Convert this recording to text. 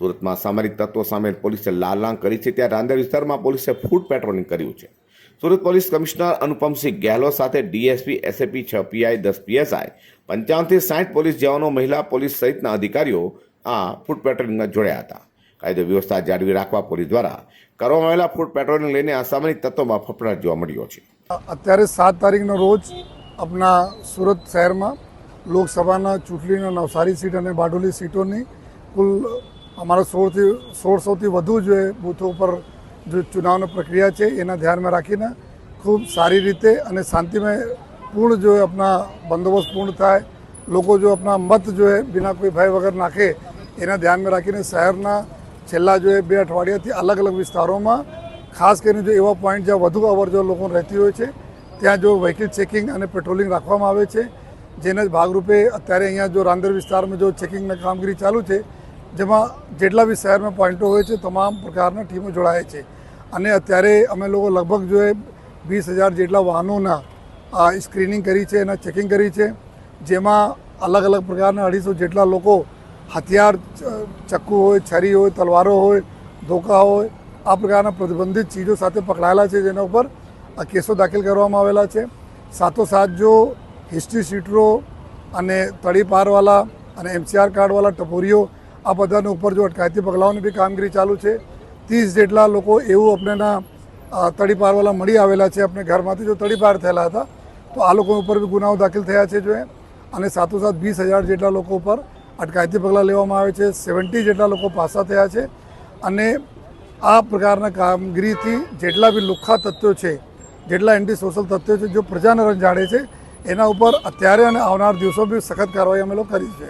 સુરતમાં સામરિક તત્વો સામે પોલીસે લાલાંગ કરી છે. ત્યાં રાંદેર વિસ્તારમાં પોલીસે ફૂડ પેટ્રોલિંગ કર્યું છે. સુરત પોલીસ કમિશનર અનુપમસિંહ ગેહલોત સાથે ડીએસપી એસએપી છ પીઆઈ, દસ પીએસઆઈ, પંચાવનથી સાઠ પોલીસ જવાનો મહિલા પોલીસ સહિતના અધિકારીઓ આ ફૂડ પેટ્રોલિંગમાં જોડાયા હતા. કાયદો વ્યવસ્થા જાળવી રાખવા પોલીસ દ્વારા કરવામાં આવેલા ફૂડ પેટ્રોલિંગ લઈને અસામરિક તત્વોમાં ફફડાટ જોવા મળ્યો છે. અત્યારે સાત તારીખનો રોજ આપણા સુરત શહેરમાં લોકસભાના ચૂંટણીના નવસારી સીટ અને બારડોલી સીટોની કુલ અમારા સોળથી સોળસોથી વધુ જે બૂથો ઉપર જે ચુનાવની પ્રક્રિયા છે, એના ધ્યાનમાં રાખીને ખૂબ સારી રીતે અને શાંતિમય પૂર્ણ જો આપણા બંદોબસ્ત પૂર્ણ થાય, લોકો જો આપણા મત જો બિના કોઈ ભય વગર નાખે, એના ધ્યાનમાં રાખીને શહેરના છેલ્લા જો બે અઠવાડિયાથી અલગ અલગ વિસ્તારોમાં, ખાસ કરીને જો એવા પોઈન્ટ જ્યાં વધુ અવર જો લોકો રહેતી હોય છે, ત્યાં જો વ્હીકલ ચેકિંગ અને પેટ્રોલિંગ રાખવામાં આવે છે, જેના ભાગરૂપે અત્યારે અહીંયા જો રાંદેર વિસ્તારમાં જો ચેકિંગની કામગીરી ચાલુ છે જેમાં જેટલા બી શહેરમાં પોઈન્ટો હોય છે, તમામ પ્રકારના ટીમો જોડાય છે. અને અત્યારે અમે લોકો લગભગ જો એ વીસ હજાર જેટલા વાહનોના સ્ક્રીનિંગ કરી છે એના ચેકિંગ કરી છે, જેમાં અલગ અલગ પ્રકારના અઢીસો જેટલા લોકો હથિયાર ચક્કુ હોય, છરી હોય, તલવારો હોય, ધોકા હોય, આ પ્રકારના પ્રતિબંધિત ચીજો સાથે પકડાયેલા છે, જેના ઉપર આ કેસો દાખલ કરવામાં આવેલા છે. સાથોસાથ જો હિસ્ટ્રી શીટરો અને તડીપારવાળા અને એમસીઆર કાર્ડવાળા ટપોરીઓ આ બધાને ઉપર જો અટકાયતી પગલાઓની બી કામગીરી ચાલુ છે. ત્રીસ જેટલા લોકો એવું આપણેના અ, તડીપારવાળા મળી આવેલા છે આપણે ઘરમાંથી જો તડીપાર થયેલા હતા તો આ લોકો ઉપર બી ગુનાઓ દાખલ થયા છે જો અને સાથોસાથ વીસ હજાર જેટલા લોકો ઉપર અટકાયતી પગલાં લેવામાં આવે છે. સેવન્ટી જેટલા લોકો પાસા થયા છે. અને આ પ્રકારના કામગીરીથી જેટલા બી લુખ્ખા તત્વો છે જેટલા એન્ટી સોશિયલ તત્વો છે જો પ્રજાને રંજાડે છે એના ઉપર અત્યારે અને આવનાર દિવસો બી સખત કાર્યવાહી અમે લોકો કરી છે.